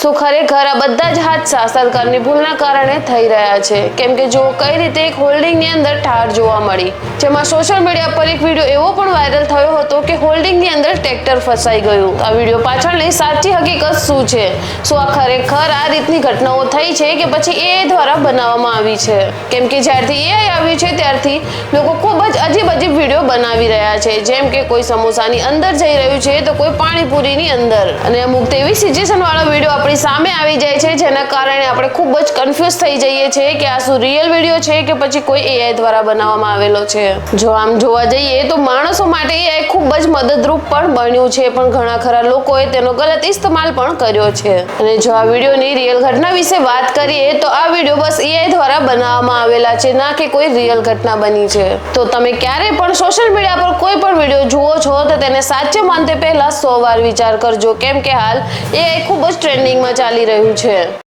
શું ખરેખર આ બધા જ હાદસા સરકારની ભૂલના કારણે થઈ રહ્યા છે. કેમ કે જો કઈ રીતે એક હોલ્ડિંગની અંદર ઠાર જોવા મળી, જેમાં સોશિયલ મીડિયા પર એક વીડિયો એવો પણ વાયરલ થયો હતો કે હોલ્ડિંગની અંદર ટ્રેક્ટર ફસાઈ ગયું. આ વીડિયો પાછળની સાચી હકીકત શું છે? શું આ ખરેખર આ રીતની ઘટનાઓ થઈ છે કે પછી એ દ્વારા બનાવવામાં આવી છે? કેમ કે જ્યારથી એઆઈ આવ્યું છે, ત્યારથી લોકો ખૂબ જ અજીબ અજીબ વીડિયો બનાવી રહ્યા છે. જેમ કે કોઈ સમોસાની અંદર જઈ રહ્યું છે તો કોઈ પાણીપુરીની અંદર. અને અમુક તેવી સિચ્યુએશન વાળો વીડિયો આપણી સામે આવી જાય છે, જેના કારણે આપણે ખૂબ જ કન્ફ્યુઝ થઈ જઈએ છીએ કે આ શું રિયલ વીડિયો છે કે પછી કોઈ એઆઈ દ્વારા બનાવવામાં આવેલો છે. જો આમ જોવા જઈએ તો માણસો માટે એઆઈ ખૂબ જ મદદરૂપ પણ બન્યું છે, પણ ઘણા ખરા લોકોએ તેનો ગલત ઇસ્તેમાલ પણ કર્યો છે. અને જો આ વિડીયોની રિયલ ઘટના વિશે વાત કરીએ તો આ વીડિયો બસ એઆઈ દ્વારા બનાવવામાં આવેલા છે, ના કે કોઈ રિયલ ઘટના બની છે. તો તમે ક્યારે પણ સોશિયલ મીડિયા પર કોઈ પણ વીડિયો જુઓ છો તો તેને સાચે માનતે પહેલા સો વાર વિચાર કરજો. કેમ કે હાલ એ ખૂબ જ ટ્રેન્ડિંગમાં ચાલી રહ્યું છે.